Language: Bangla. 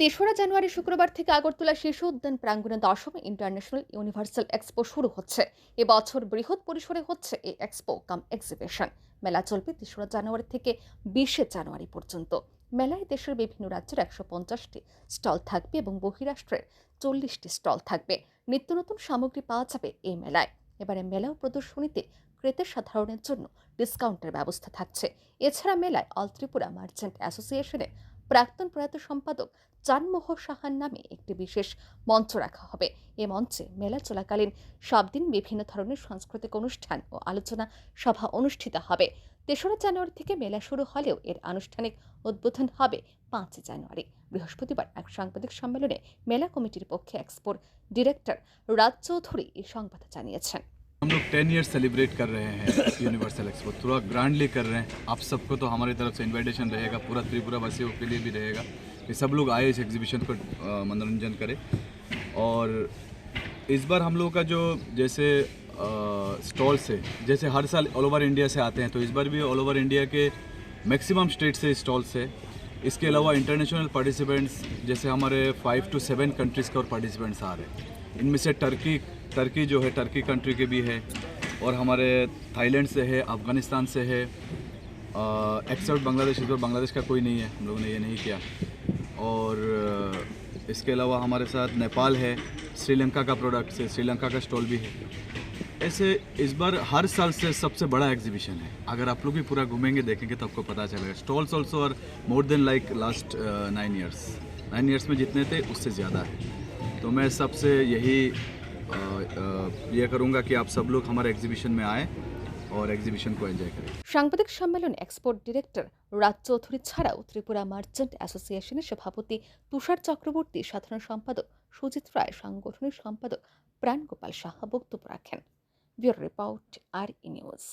তেসরা জানুয়ারি শুক্রবার থেকে আগরতলা শিশু উদ্যান প্রাঙ্গণে দশম ইন্টারন্যাশনাল ইউনিভার্সাল এক্সপো শুরু হচ্ছে। এবছর বৃহৎ পরিসরে হচ্ছে এই এক্সপো কাম এক্সিবিশন। মেলা চলবে তেসরা জানুয়ারি থেকে বিশে জানুয়ারি পর্যন্ত। মেলায় দেশের বিভিন্ন রাজ্যের একশো পঞ্চাশটি স্টল থাকবে এবং বহিরাষ্ট্রের চল্লিশটি স্টল থাকবে। নিত্য নতুন সামগ্রী পাওয়া যাবে এই মেলায়। এবারে মেলা ও প্রদর্শনীতে ক্রেতা সাধারণের জন্য ডিসকাউন্টের ব্যবস্থা থাকছে। এছাড়া মেলায় অল ত্রিপুরা মার্চেন্ট অ্যাসোসিয়েশনের প্রাক্তন প্রয়াত সম্পাদক চানমোহ সাহার নামে একটি বিশেষ মঞ্চ রাখা হবে। এ মঞ্চে মেলা চলাকালীন সব দিন বিভিন্ন ধরনের সাংস্কৃতিক অনুষ্ঠান ও আলোচনা সভা অনুষ্ঠিত হবে। তেসরা জানুয়ারি থেকে মেলা শুরু হলেও এর আনুষ্ঠানিক উদ্বোধন হবে পাঁচ জানুয়ারি। বৃহস্পতিবার এক সাংবাদিক সম্মেলনে মেলা কমিটির পক্ষে এক্সপোর ডিরেক্টর রাজ চৌধুরী এই সংবাদ জানিয়েছেন। हम लोग टेन ईयर्स सेलिब्रेट कर रहे हैं यूनिवर्सल एक्सपो थोड़ा ग्रैंडली कर रहे हैं। आप सबको तो हमारी तरफ़ से इनविटेशन रहेगा, पूरा त्रिपुरा वासियों के लिए भी रहेगा कि सब लोग आए इस एग्जीबिशन को मनोरंजन करें। और इस बार हम लोग का जो जैसे स्टॉल्स है जैसे हर साल ऑल ओवर इंडिया से आते हैं तो इस बार भी ऑल ओवर इंडिया के मैक्सिमम स्टेट से स्टॉल्स है इसके अलावा इंटरनेशनल पार्टिसिपेंट्स जैसे हमारे फाइव टू सेवन कंट्रीज़ के और पार्टिसिपेंट्स आ रहे हैं। इनमें से टर्की टर्की जो है, टर्की कंट्री के भी है और हमारे थाईलैंड से है, अफ़गानिस्तान से है एक्सेप्ट बांग्लादेश इस बांग्लादेश का कोई नहीं है, हम लोगों ने ये नहीं किया। और इसके अलावा हमारे साथ नेपाल है, श्रीलंका का प्रोडक्ट से, श्रीलंका का स्टॉल भी है। ऐसे इस बार हर साल से सबसे बड़ा एग्जीबिशन है। अगर आप लोग भी पूरा घूमेंगे, देखेंगे तो आपको पता चलेगा। Stalls also are more than like last nine years nine years में जितने थे, उससे ज़्यादा है। तो मैं सबसे यही अ, अ, ये करूँगा कि आप सब लोग हमारे एग्जीबिशन में आए और एग्जीबिशन को एंजॉय करें সাংবাদিক সম্মেলনে এক্সপোর্ট ডিরেক্টর রাজ চৌধুরী ছাড়াও ত্রিপুরা মার্চেন্ট অ্যাসোসিয়েশনের সভাপতি তুষার চক্রবর্তী সাধারণ সম্পাদক সুজিত রায় সাংগঠনিক সম্পাদক প্রাণগোপাল সাহা বক্তব্য রাখেন bureau report R E news